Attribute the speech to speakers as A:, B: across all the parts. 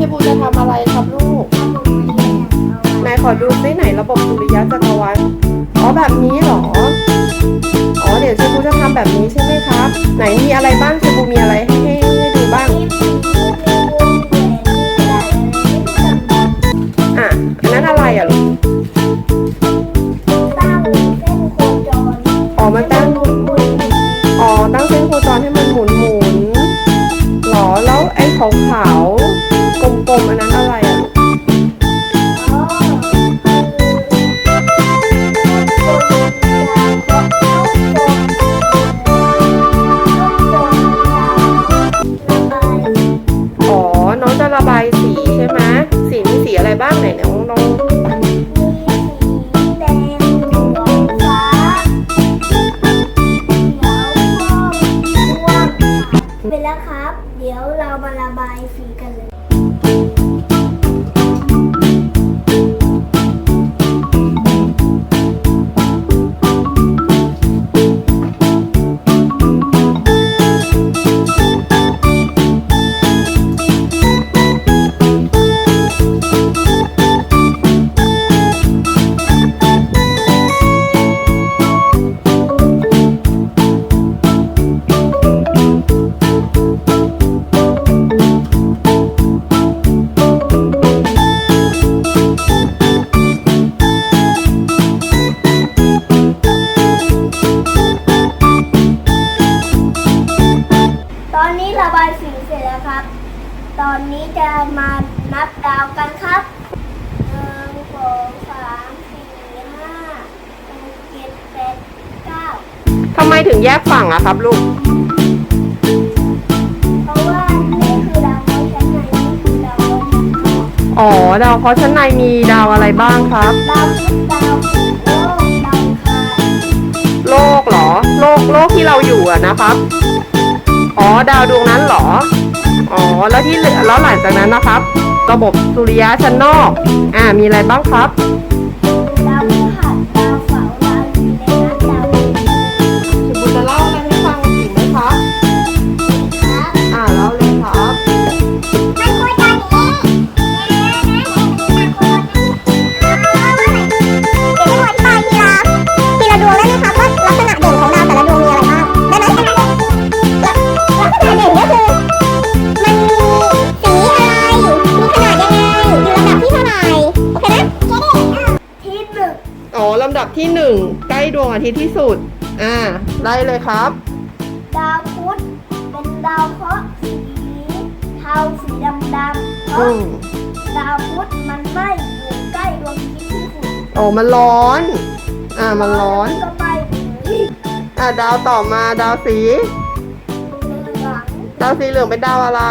A: ชบูจะทำอะไรครับลูกนายขอดูซิไหนระบบสุริยะจักรวาลอ๋อแบบนี้เหรอ อ๋อเดี๋ยวเชบูจะทำแบบนี้ใช่ไหมครับ ไหนมีอะไรบ้างเชบูมีอะไรให้ให้ดูบ้าง ลมๆอันนั้นอะไรอะลูกอ๋อ น้องจะระบายสีใช่ไหมสีมีสีอะไรบ้างไหนน้องน้อง ถึงแยกฝั่งอะครับลูก
B: เพราะว่านี่คือดาวเคราะห์ชั้นในนี่คือดาวเคราะห์ชั้นนอก
A: อ๋อ ดาวเคราะห์ชั้นในมีดาวอะไรบ้างครับ
B: ดาวพุธดาวศุกร์โลกดาวอังคาร
A: โลกเหรอ โลกโลกที่เราอยู่อะนะครับ อ๋อ ดาวดวงนั้นเหรอ อ๋อ แล้วที่เหลือแล้วหลังจากนั้นนะครับ ระบบสุริยะชั้นนอก อ่า มีอะไรบ้างครับ
B: ดว
A: งอา
B: ทิตย์ที่
A: สุด อ่าไล่เลยครับ
B: ดาวพุธเป็นดาวเคราะห์สีเทาสีดำดำเพ
A: อื
B: ราะ
A: ม
B: ดาวพุธมันไม่อยู่ใกล้ดวงอาทิตย์ที่สุด
A: โอ้มันร้อน อ่ามันร้อน
B: ก็ไปถึง
A: อ่าดาวต่อมาดาวสี
B: เหลือง
A: ดาวสีเหลืองเป็นดาวอะไร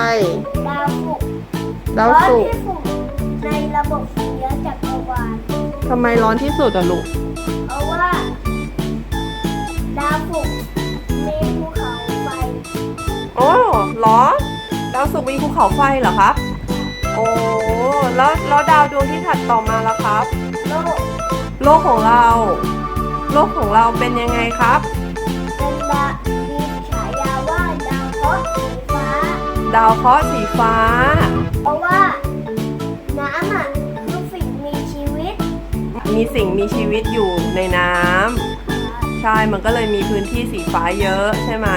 B: ดาวศุกร์
A: ดาว
B: ร้อน
A: ศุกร์
B: ที่สุดในระบบสุริยะจักรวาล
A: ทำไมร้อนที่สุดอะลูก
B: เพราะว่า ดาวศุกร์มีภูเขาไฟ
A: โอ้เหรอ ดาวศุกร์มีภูเขาไฟเหรอครับ โอ้แล้วแล้วดาวดวงที่ถัดต่อมาล่ะครับ
B: โลก
A: โลกของเรา โลกของเราเป็นยังไงครับ
B: เป็นดาวมีฉายาว่าดาวเคราะห์สีฟ้า
A: ดาวเคราะห์สีฟ้า
B: เพราะว่าน้ำอะคือสิ่งมีชีวิต
A: มีสิ่งมีชีวิตอยู่ในน้ำ ใช่ มันก็เลยมีพื้นที่สีฟ้าเยอะใช่ไหม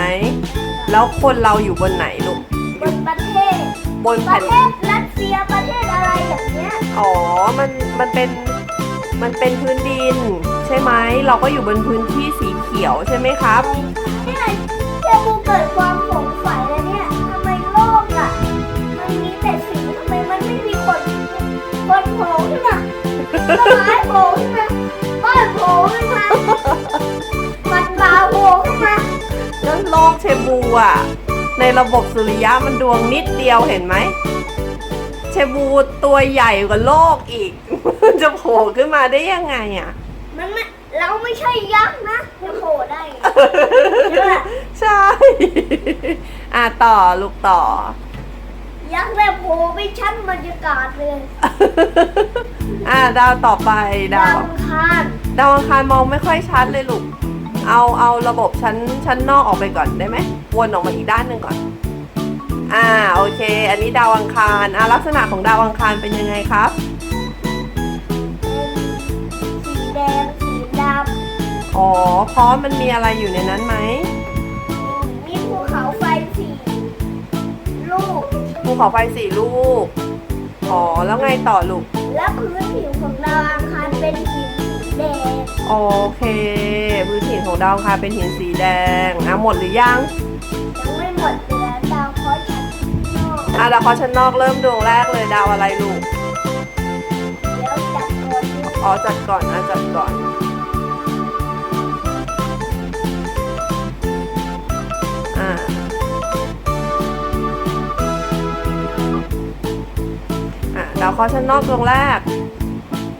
A: แล้วคนเราอยู่บนไหนลูก
B: บนประเทศ
A: บน
B: ป
A: แผ่
B: ระ
A: น
B: เทศรัสเซียประเทศอะไรอย่างเงี้ย
A: อ๋อ มัน มันเป็น มันเป็นพื้นดิน ใช่ไหม เราก็อยู่บนพื้นที่สีเขียวใช่ไหมครับ
B: เนี่ยเจ้ากูเกิดความสงสัย
A: เชบูอะ ในระบบสุริยะมันดวงนิดเดียวเห็นไหม เชบูตัวใหญ่กว่าโลกอีก จะโผล่ขึ้นมาได้ยังไงอะ
B: มันไม่เราไม่ใช่ยักษ์นะจะโผล่ได้ไงใช่ปะ
A: ใช่ อะต่อลูกต่อ
B: ยักษ์แบบโผล่ไปชั้นบรรยากาศเลย
A: อะดาวต่อไปดา
B: ดาววอังคาร
A: ดาวอังคารมองไม่ค่อยชัดเลยลูก เอาเอาระบบชั้นชั้นนอกออกไปก่อนได้ไหมวนออกมาอีกด้านหนึ่งก่อน อ่าโอเค อันนี้ดาวอังคารอะลักษณะของดาวอังคารเป็นยังไงครับ
B: เป็นสีแดง สีด
A: อ๋อเพราะมันมีอะไรอยู่ในนั้นไหมำ
B: มีภูเขาไฟสีลูก
A: ภูเขาไฟสี่ลูก อ๋อแล้วไงต่อลูก
B: และพื้นผิวของดาวอังคารเป็นหินสีแดง
A: โอเค พื้นหินของดาวอังคารเป็นหินสีแดงอะหมดหรือยัง
B: ยังไม่หมดเหลือดาวเคราะห์ชั้นนอก
A: อะดาวเคราะห์ชั้นนอกเริ่มดวงแรกเลยดาวอะไรลูก
B: แล้วจัดตัวที่
A: อ๋อจัดก่อนอะจัดก่อนอ่าอะดาวเคราะห์ชั้นนอกดวงแรก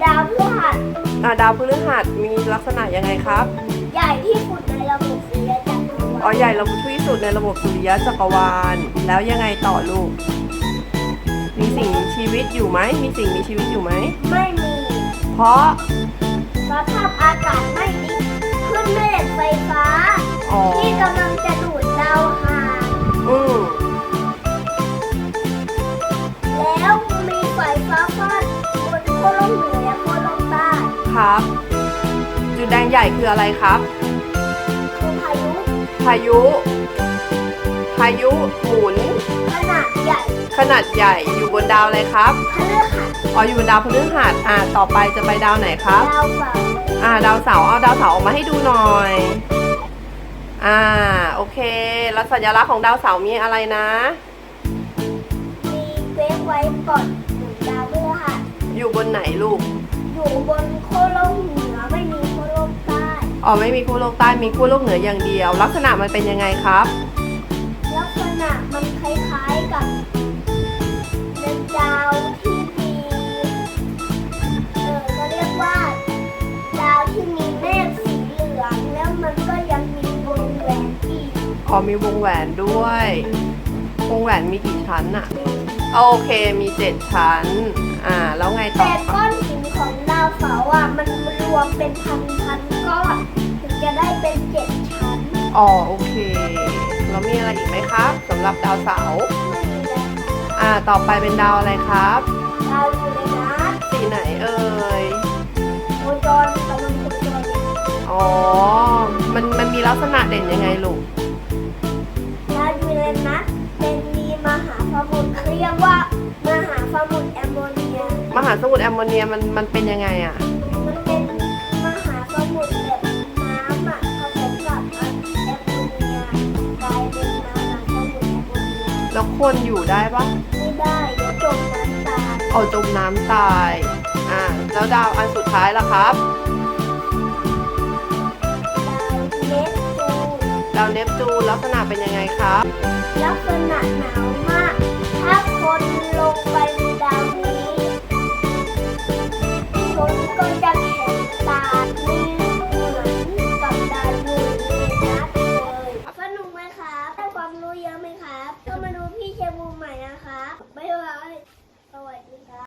B: ดาวพฤหัส
A: อะดาวพฤหัสมีลักษณะยังไงครับ
B: ใหญ่ที่สุดในระบบสุริยะจักรวา
A: อ๋อ
B: ล
A: ใหญ่ระบุที่สุดในระบบสุริยะจักรวาล แล้วยังไงต่อลูก มีสิ่งมีชีวิตอยู่ไหม มีสิ่งมีชีวิตอยู่ไหม
B: ไม่มี
A: เพราะ
B: สภาพอากาศไม่ ให
A: ญ่คืออะไรครับ
B: คือพายุ
A: พายุ พายุหมุน
B: ขนาดใหญ่
A: ขนาดใหญ่อยู่บนดาวอะไรครับ
B: พฤหัส
A: อ๋ออยู่บนดาวพฤหัสอ่าต่อไปจะไปดาวไหนครับ
B: ดาวเสาร์
A: อ่าดาวเสาร์เอาดาวเสาร์ออกมาให้ดูหน่อย อ่าโอเค แล้วสัญลักษณ์ของดาวเสาร์มีอะไรนะ
B: มีเวฟไว้ก่อนหมุนดาวพฤหัส
A: อยู่บนไหนลูก
B: อยู่บนขั้วโลกเหนื อ๋
A: อไม่มีขั้วโลกใต้มีขั้วโลกเหนืออย่างเดียว ลักษณะมันเป็นยังไงครับ
B: ลักษณะมันคล้ายๆกับเป็นดาวที่มีเออเขาเรียกว่าดาวที่มีเมฆสีเหลืองแล้วมันก็ยังมีวงแหวนอีก
A: อ๋อมีวงแหวนด้วย วงแหวนมีกี่ชั้นอะโอเคมีเจ็ดชั้น อ่า แล้วไงต่อ
B: แต่
A: ค
B: ก้
A: รับ
B: อนหินของดาวเสาร์อะมันร วมเป็นพันพันๆก้อนถึงจะได้เป็นเจ็ดชั้น
A: อ๋อโอเค แล้วมีอะไรอีกไหมครับสำหรับดาวเสาร์
B: ไม่มีแล้วค่ะ
A: อ่าต่อไปเป็นดาวอะไรครับ
B: ดาวยูเรนัส
A: สีไหนเอ่ย
B: โคจรกำลังโคจร
A: อ๋อ มันมันมีลักษณะเด่นยังไงลูก
B: ดาวยูเรนัสเป็นมีมหาสมุทรเรียกว่ามหาสมุทรแอมโมเนีย
A: มหาสมุทรแอมโมเนียมันมันเป็นยังไงอะ
B: แล้
A: วคนอยู่ได้ปะ
B: ไม่ได้จะจมน้ำตาย
A: อ๋อจมน้ำตาย อ่า แล้วดาวอันสุดท้ายล่ะครับ
B: ดาวเนปจูน
A: ดาวเนปจูนลักษณะเป็นยังไงครับ
B: ลักษณะหนาวมาก ถ้าคนลงไป